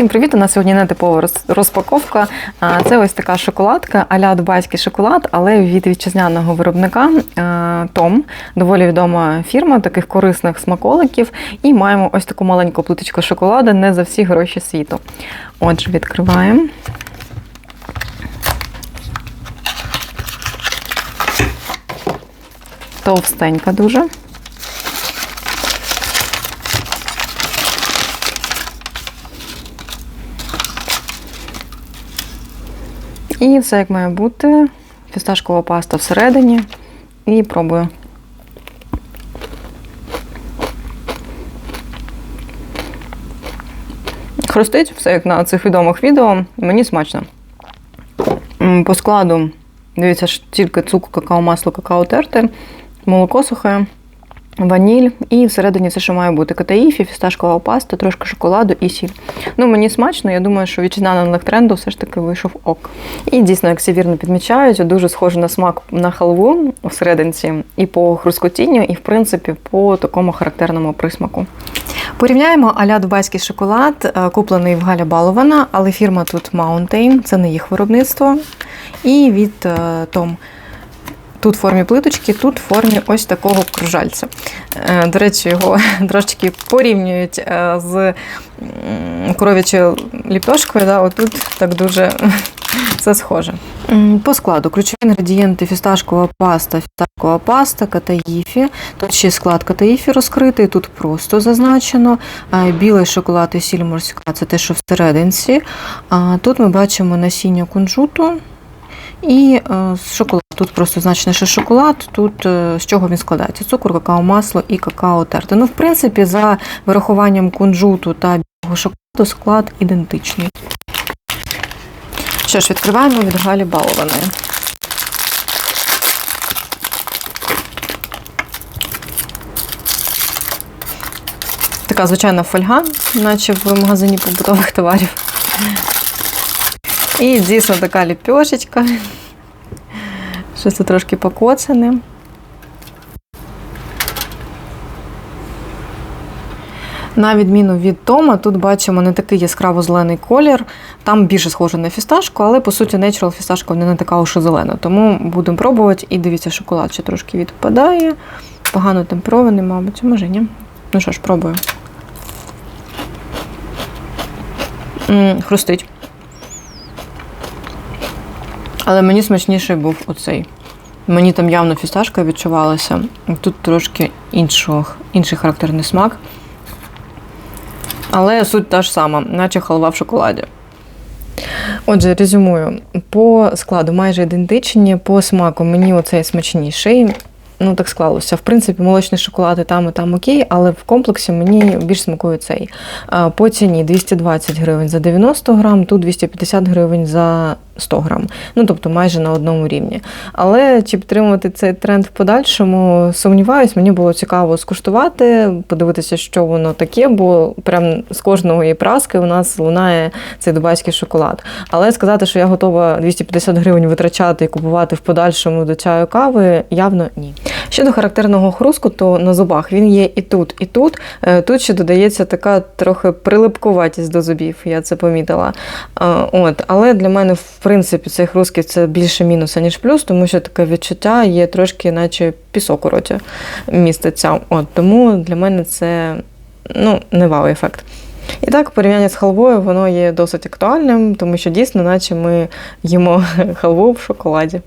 Всім привіт! У нас сьогодні не типова розпаковка. Це ось така шоколадка, а-ля дубайський шоколад, але від вітчизняного виробника Том. Доволі відома фірма таких корисних смаколиків. І маємо ось таку маленьку плиточку шоколаду не за всі гроші світу. Отже, відкриваємо. Товстенька дуже. І все як має бути. Фісташкова паста всередині. І пробую. Хрустить все як на цих відомих відео. Мені смачно. По складу, дивіться, тільки цукор, какао, масло, какао терте, молоко сухе, ваніль. І всередині це що має бути катаїфі, фісташкова паста, трошки шоколаду і сіль. Ну, мені смачно, я думаю, що вітчизняний тренду все ж таки вийшов ок. І дійсно, як всі вірно підмічають, дуже схоже на смак на халву всерединці, і по хрускотінню, і в принципі по такому характерному присмаку. Порівняємо а-ля дубайський шоколад, е, куплений в Галя Балована, але фірма тут Mountain, це не їх виробництво. І від е, Том. Тут в формі плиточки, тут в формі ось такого кружальця. Е, До речі, його трошечки порівнюють е, з коров'ячою ліпешкою. Да? Отут так дуже це схоже. По складу ключові інгредієнти фісташкова паста, фісташкова паста, катаїфі. Тут ще склад катаїфі розкритий, тут просто зазначено. Білий шоколад і сіль морська це те, що всерединці. Тут ми бачимо насіння кунжуту. І е, шоколад. Тут просто значено, що шоколад, тут е, з чого він складається: цукор, какао, масло і какао терте. Ну, в принципі, за вирахуванням кунжуту та білого шоколаду склад ідентичний. Що ж, відкриваємо від Галі Балованої. Така звичайна фольга, наче в магазині побутових товарів. І дійсно така ліпешечка. Щось це трошки покоцане. На відміну від Тома, тут бачимо не такий яскраво зелений колір. Там більше схоже на фісташку, але по суті natural фісташка не така уж і зелена. Тому будемо пробувати. І дивіться, шоколад ще трошки відпадає. Погано темперований, мабуть, може ні. Ну що ж, пробую. М, хрустить. Але мені смачніший був оцей. Мені там явно фісташка відчувалася. Тут трошки іншого, інший характерний смак. Але суть та ж сама, наче халва в шоколаді. Отже, резюмую. По складу майже ідентичні, по смаку мені оцей смачніший. Ну, так склалося. В принципі, молочний шоколад і там, і там окей, але в комплексі мені більш смакує цей. По ціні 220 гривень за 90 грам, тут 250 гривень за 100 грам. Ну, тобто майже на одному рівні. Але чи підтримувати цей тренд в подальшому, сумніваюсь, мені було цікаво скуштувати, подивитися, що воно таке, бо прям з кожної праски у нас лунає цей дубайський шоколад. Але сказати, що я готова 250 гривень витрачати і купувати в подальшому до чаю кави, явно ні. Щодо характерного хрустку, то на зубах він є і тут, і тут. Е, Тут ще додається така трохи прилипкуватість до зубів, я це помітила. Е, От, але для мене, в принципі, цей хрустків це більше мінуса, ніж плюс, тому що таке відчуття є трошки, наче пісок у роті міститься. От, тому для мене це ну, не вау-ефект. І так, порівняння з халвою, воно є досить актуальним, тому що дійсно, наче ми їмо халву в шоколаді.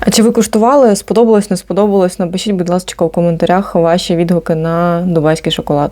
А чи ви куштували? Сподобалось, не сподобалось? Напишіть, будь ласка, у коментарях ваші відгуки на дубайський шоколад.